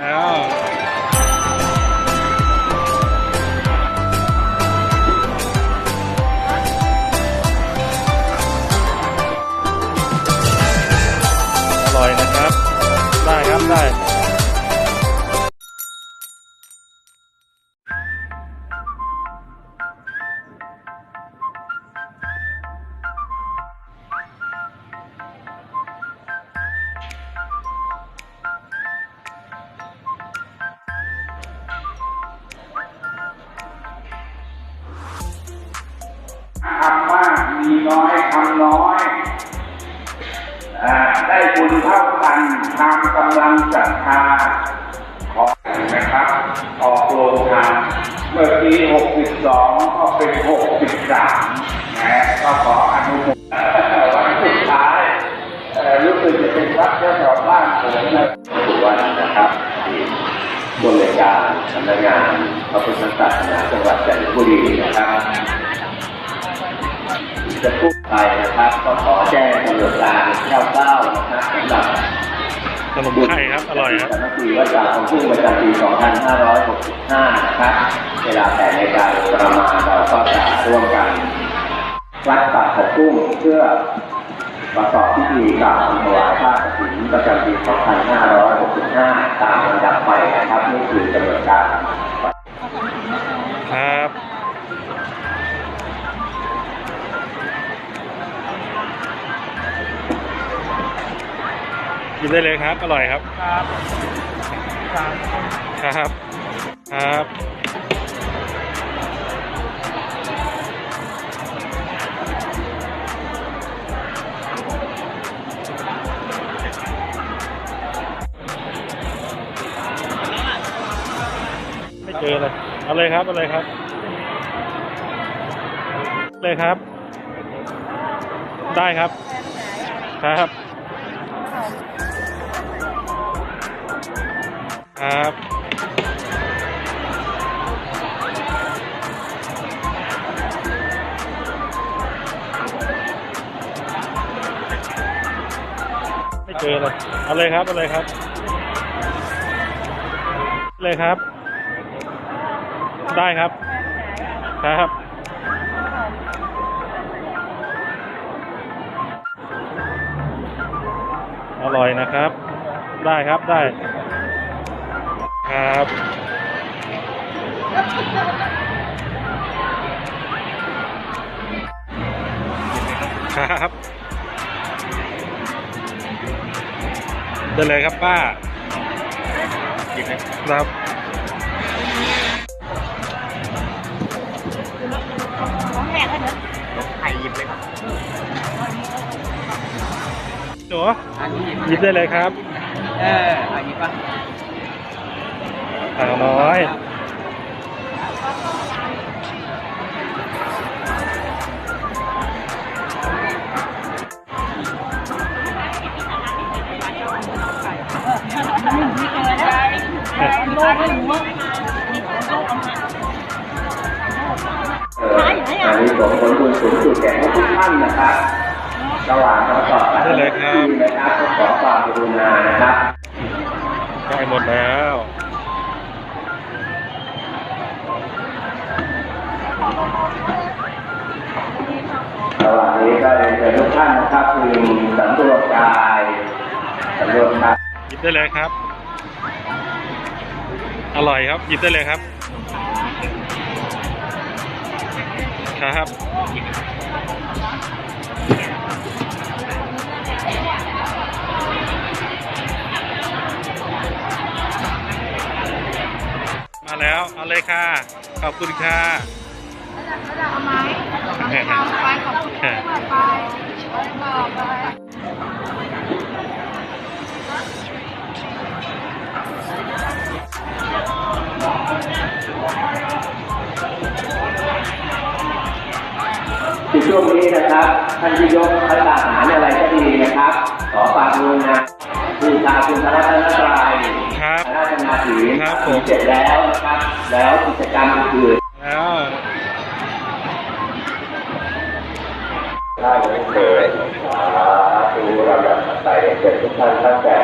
อร่อยนะครับ ได้ครับได้ ทำน้อยอได้บุญเท่ากันตามกำลังศรัทธาขอนะครับ ออกโรงทานเมื่อกี้62 ก็เป็น 63นะก็ขออนุโมทนาวันสุดท้ายรู้สึกจะเป็นวัดแถวบ้านผมนะทุกวันนะครับที่บรายการสำนักงานพระพุทธศาสนาจังหวัดจันทบุรีนะครับ จะพูดไปนะครับก็ขอแจ้งกำหนดการเก้าเก้านะครับสำหรับขนมไข่ครับ อร่อยครับสำนักปีวัดป่าของพุ่งประจำปี 2565 นะครับ เวลา8นาฬิกาโดยประมาณเราก็จะร่วมกัน วัดป่าของพุ่งเพื่อประกอบพิธีกราบถวายผ้ากฐินประจำปี 2565 ตามลำดับไปนะครับ นี่คือกำหนดการ กินได้เลยครับ อร่อยครับครับครับครับไม่เจอเลยเอาเลยครับเอาเลยครับ เลยครับ ได้ครับครับ ครับไม่เจอเลยเอาเลยครับเอาเลยครับ เลยครับ ได้ครับ ครับอร่อยนะครับ ได้ครับได้ ครับครับได้เลยครับป้ากินนะครับไข่หยิบเลยครับหนูอันนี้หยิบหยิบได้เลยครับ เอออันนี้ปะ สาวน้อยเอ่ออันนี้ผมผลบุญสูงสุดแก่ทุกท่านนะครับระหว่างประกอบได้เลยครับนะครับขอความกรุณานะครับได้หมดแล้ว ระหว่างนี้ก็เรียนเชิญทุกท่านนะครับพึงสำรวจกายสำรวจกายหยิบได้เลยครับ อร่อยครับหยิบได้เลยครับ ครับมาแล้ว เอาเลยค่ะ ขอบคุณค่ะ เอาไหมเอาไปขอบคุณค่ะไปไปไปในช่วงนี้นะครับท่านที่ยกพระทหารอะไรก็ดีนะครับ ขอความกรุณาบูชาคุณพระรัตนตรัยครับพระราชนาถีครับผมเสร็จแล้วนะครับ แล้วกิจกรรมอื่นแล้ว ได้เลยเคยสาธุเราอยากไปเกิดทุกท่านตั้งแต่